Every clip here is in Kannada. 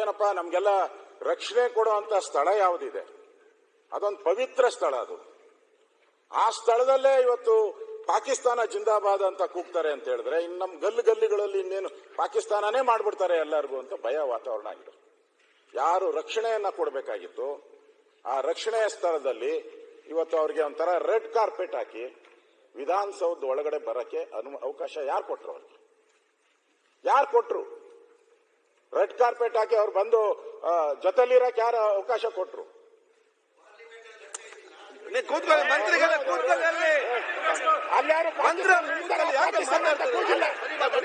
ಏನಪ್ಪ, ನಮಗೆಲ್ಲ ರಕ್ಷಣೆ ಕೊಡುವಂತ ಸ್ಥಳ ಯಾವುದಿದೆ? ಅದೊಂದು ಪವಿತ್ರ ಸ್ಥಳ ಅದು. ಆ ಸ್ಥಳದಲ್ಲೇ ಇವತ್ತು ಪಾಕಿಸ್ತಾನ ಜಿಂದಾಬಾದ್ ಅಂತ ಕೂಗ್ತಾರೆ ಅಂತ ಹೇಳಿದ್ರೆ ಇನ್ನು ನಮ್ಮ ಗಲ್ಲು ಗಲ್ಲಿಗಳಲ್ಲಿ ಇನ್ನೇನು ಪಾಕಿಸ್ತಾನನೇ ಮಾಡ್ಬಿಡ್ತಾರೆ ಎಲ್ಲರಿಗೂ ಅಂತ ಭಯ ವಾತಾವರಣ ಆಗಿದೆ ಯಾರು ರಕ್ಷಣೆಯನ್ನ ಕೊಡಬೇಕಾಗಿತ್ತು, ಆ ರಕ್ಷಣೆಯ ಸ್ಥಳದಲ್ಲಿ ಇವತ್ತು ಅವ್ರಿಗೆ ಒಂಥರ ರೆಡ್ ಕಾರ್ಪೆಟ್ ಹಾಕಿ ವಿಧಾನಸೌಧ ಒಳಗಡೆ ಬರಕ್ಕೆ ಅನು, ಅವಕಾಶ ಯಾರು ಕೊಟ್ಟರು ಅವ್ರಿಗೆ? ಯಾರು ಕೊಟ್ರು? ರೆಡ್ ಕಾರ್ಪೆಟ್ ಹಾಕಿ ಅವ್ರು ಬಂದು ಜೊತೆಲಿರಕ್ಕೆ ಯಾರು ಅವಕಾಶ ಕೊಟ್ರು? ಕೂತ್ಕೊಳ್ಳಿ ಮಂತ್ರಿಗಳ ಕೂತ್ಕೊಳ್ಳಿ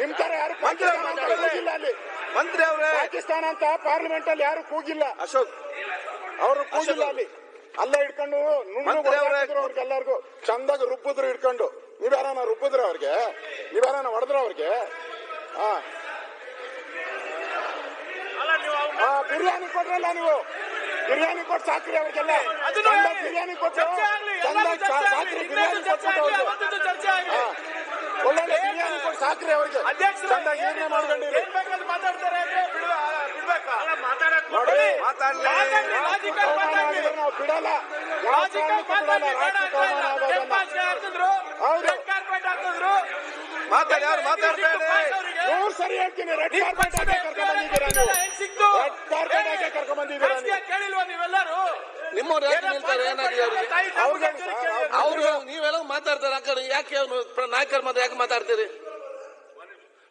ನಿಮ್ ತರ ಯಾರು ಕೂಗಿಲ್ಲ ಅಲ್ಲಿ. ಮಂತ್ರಿ ಅವರೇ. ಪಾಕಿಸ್ತಾನ ಅಂತ ಪಾರ್ಲಿಮೆಂಟ್ ಅಲ್ಲಿ ಯಾರು ಕೂಗಿಲ್ಲ. ಅಶೋಕ್. ಅವರು ಕೂಗಿಲ್ಲ ಅಲ್ಲಿ. ಅಲ್ಲೇ ಇಟ್ಕೊಂಡು ನುಣ್ಣು ಮಂತ್ರಿ ಅವರೇ- ಹೊಡೆದಾಕಿದ್ರು ಅವ್ರಿಗೆ ಎಲ್ಲರಿಗೂ. ಚಂದಾಗಿ ರುಬ್ಬಿದ್ರು ಇಟ್ಕೊಂಡು. ನೀವ್ಯಾರನ ರುಬ್ಬಿದ್ರ ಅವ್ರಿಗೆ. ನೀವ್ಯಾರನ ಹೊಡೆದ್ರ ಅವ್ರಿಗೆ. ಹಾ ಆ, ಬಿರಿಯಾನಿ ಕೊಟ್ರಲ್ಲ ನೀವು? ಬಿರಿಯಾನಿ ಕೊಟ್ಟು ಸಾಕ್ರಿ ಅವ್ರಿಗೆಲ್ಲ. ಬಿರಿಯಾನಿ ಕೊಟ್ಟು ಸಾಕ್ರಿ ಬಿರಿಯಾನಿ ಕೊಟ್ಬಿಟ್ಟು. ಒಳ್ಳೊಳ್ಳೆ ಬಿರಿಯಾನಿ ಕೊಟ್ಟು ಸಾಕ್ರಿ ಅವ್ರಿಗೆ. ಮಾತಾಡ್ತಾರೆ ಮಾಡ್ಕೊಂಡಿರಿ ನೋಡಿ ನಾವು ಬಿಡಲ್ಲ. ಮಾತಾಡ್ತಾರೆ ಕಾರಣಕ್ಕೂ ಬಿಡಲ್ಲ. ರಾಷ್ಟ್ರಕ್ಕೆ ಅವಮಾನ ಆಗೋದನ್ನ. ಹೌದು. ಮಾತಾಡಿ ನೀವು ಸರಿ ಹೇಳ್ತೀನಿ. ರೆಡ್ ಕಾರ್ಪೆಟ್ ಹಾಕಿ ಕರ್ಕೊಂಡ್ ಬಂದಿದ್ದೀರಾ ನೀವು? ರೆಡ್ ಕಾರ್ಪೆಟ್ ಹಾಕಿ ಕರ್ಕೊಂಡ್ ಬಂದಿದ್ದೀರಾ ನೀವು? ಕೇಳಿಲ್ವಾ ನೀವೆಲ್ಲರೂ? ನಿಮ್ಮವ್ರು ಯಾಕೆ ನಿಲ್ತಾರೆ ಏನಾಗಿದೆ ಅವ್ರಿಗೆ? ಅವ್ರು ನೀವೆಲ್ಲ ಮಾತಾಡ್ತಾರೆ ಆ ಯಾಕೆ ನಾಯಕರು ಪ್ರ- ನಾಯಕರ ಮಾತ್ರ ಯಾಕೆ ಮಾತಾಡ್ತೀರಿ?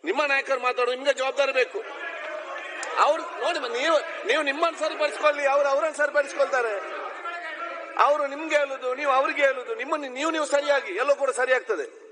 ನಿಮ್ಮ ನಾಯಕರು ಮಾತಾಡೋ ನಿಮ್ಗೆ ಜವಾಬ್ದಾರಿ ಬೇಕು. ಅವ್ರು ನೋಡಿ ನೀವು ನೀವು ನಿಮ್ಮನ್ನು ಸರಿಪಡಿಸ್ಕೊಳ್ಳಿ ಅವ್ರು ಅವ್ರನ್ನ ಸರಿಪಡಿಸ್ಕೊಳ್ತಾರೆ. ಅವರು ನಿಮ್ಗೆ ಹೇಳುದು ನೀವು ಅವ್ರಿಗೆ ಹೇಳುದು ನಿಮ್ಮನ್ನು ನೀವು ನೀವು ಸರಿಯಾಗಿ ಎಲ್ಲೋ ಕೂಡ ಸರಿಯಾಗ್ತದೆ.